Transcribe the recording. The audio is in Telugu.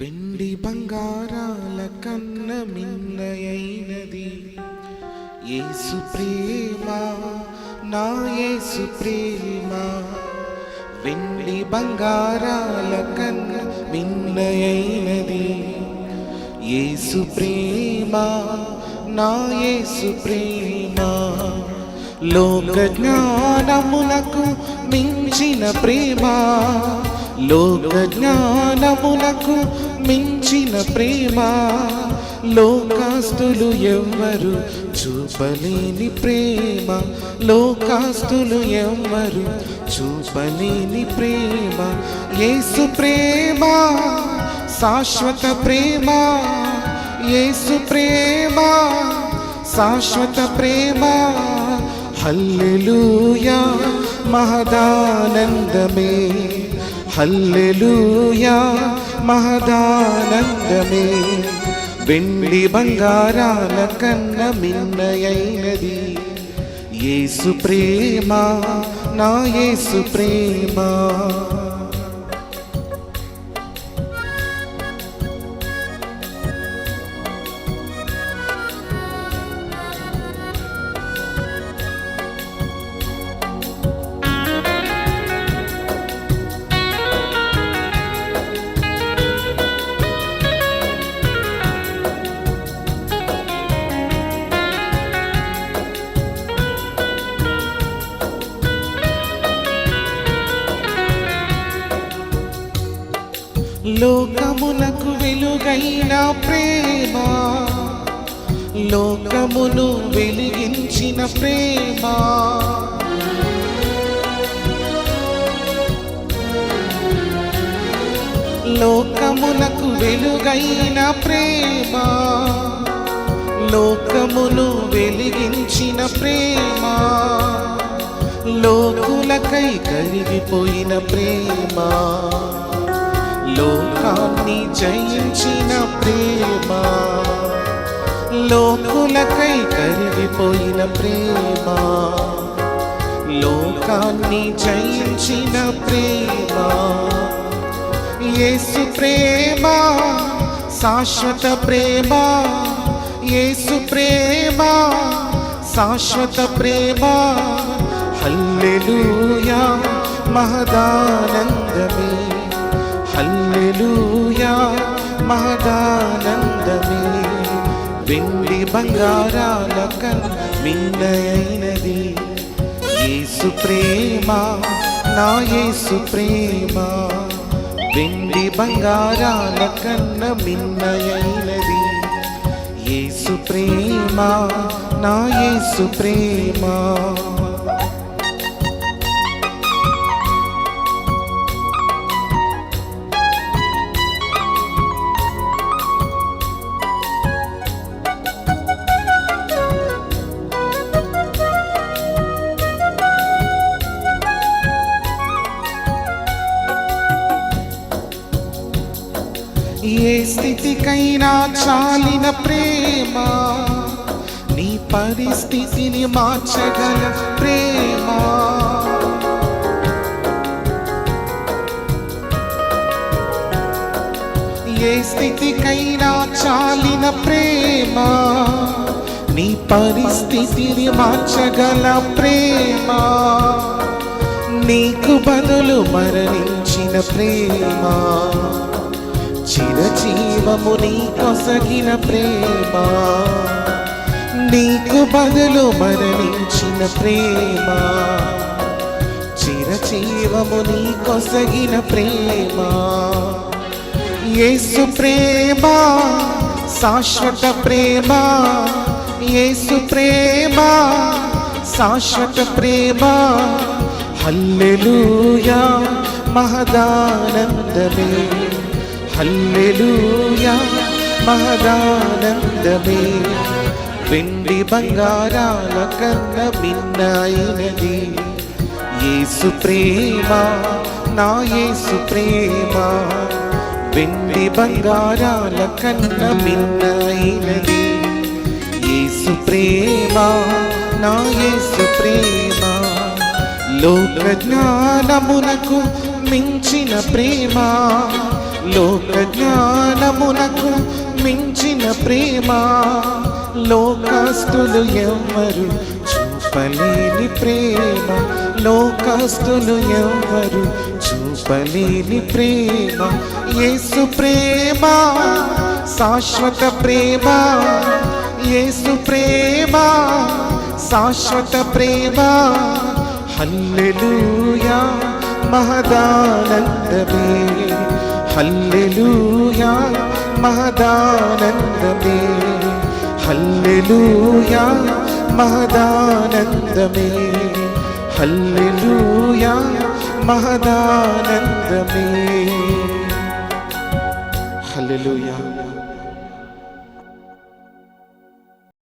వెండి బంగారాల కన్న మిన్నయైనది. యేసు ప్రేమ నా యేసు ప్రేమ. వెండి బంగారాల కన్న మిన్నయైనది. యేసు ప్రేమ నా యేసు ప్రేమ. లోక జ్ఞానములకు మించిన ప్రేమ. లోక జ్ఞానమునకు మించిన ప్రేమ. లోకాస్తులు ఎవ్వరు చూపలేని ప్రేమ. లోకాస్తులు ఎవ్వరు చూపలేని ప్రేమ. యేసు ప్రేమ శాశ్వత ప్రేమ. యేసు ప్రేమ శాశ్వత ప్రేమ. హల్లెలూయా మహదానందమే. హల్లెలూయా మహదానందమే. వెండి బంగారాల కన్న మిన్నయైనది. ఏసు ప్రేమ నా ఏసు ప్రేమ. లోకమునకు వెలుగైన ప్రేమ. లోకమును వెలిగించిన ప్రేమ. లోకమునకు వెలుగైన ప్రేమ. లోకమును వెలిగించిన ప్రేమ. లోకులకై కరిగిపోయిన ప్రేమ. లోకాన్ని జయించిన ప్రేమ. లోకులకై కరిగిపోయిన ప్రేమ. లోకాన్ని జయించిన ప్రేమ. యేసు ప్రేమ శాశ్వత ప్రేమ. యేసు ప్రేమ శాశ్వత ప్రేమ. హల్లెలూయా మహదానందమే. హల్లెలూయా మహదానందమే. వెండి బంగారాల కన్ మిన్నయైనది. యేసు ప్రేమ నా యేసు ప్రేమ. వెండి బంగారాల కన్న మిన్నయైనది. యేసు ప్రేమ నా యేసు ప్రేమ. ఏ స్థితికైనా చాలిన ప్రేమ నీ పరిస్థితిని మార్చగల ప్రేమ. ఏ స్థితికైనా చాలిన ప్రేమ నీ పరిస్థితిని మార్చగల ప్రేమ. నీకు బదులు మరణించిన ప్రేమ. చిరజీవము నీ కొసగిన ప్రేమ. నీకు బదులు మరణించిన ప్రేమ. చిరజీవము నీ కొసగిన ప్రేమ. యేసు ప్రేమ శాశ్వత ప్రేమ. యేసు ప్రేమ శాశ్వత ప్రేమ. హల్లెలూయా మహదానందమే. హల్లెలూయా మహదానందమే వెండి బంగారాల కన్న మిన్నైనది యేసు ప్రేమ నా యేసు ప్రేమ. వెండి బంగారాల కన్న మిన్నైనది యేసు ప్రేమ నా యేసు ప్రేమ. లోక జ్ఞానమునకు మించిన ప్రేమ. లోక జ్ఞానమునకు మించిన ప్రేమ. లోకస్తులు ఎవ్వరు చూపలేని ప్రేమ. లోకస్తులు ఎవ్వరు చూపలేని ప్రేమ. యేసు ప్రేమ శాశ్వత ప్రేమ. యేసు ప్రేమ శాశ్వత ప్రేమ. హల్లెలూయా మహదానందమే. హల్లెలూయా మహదానందమే. హల్లెలూయా మహదానందమే. హల్లెలూయా మహదానందమే. హల్లెలూయా.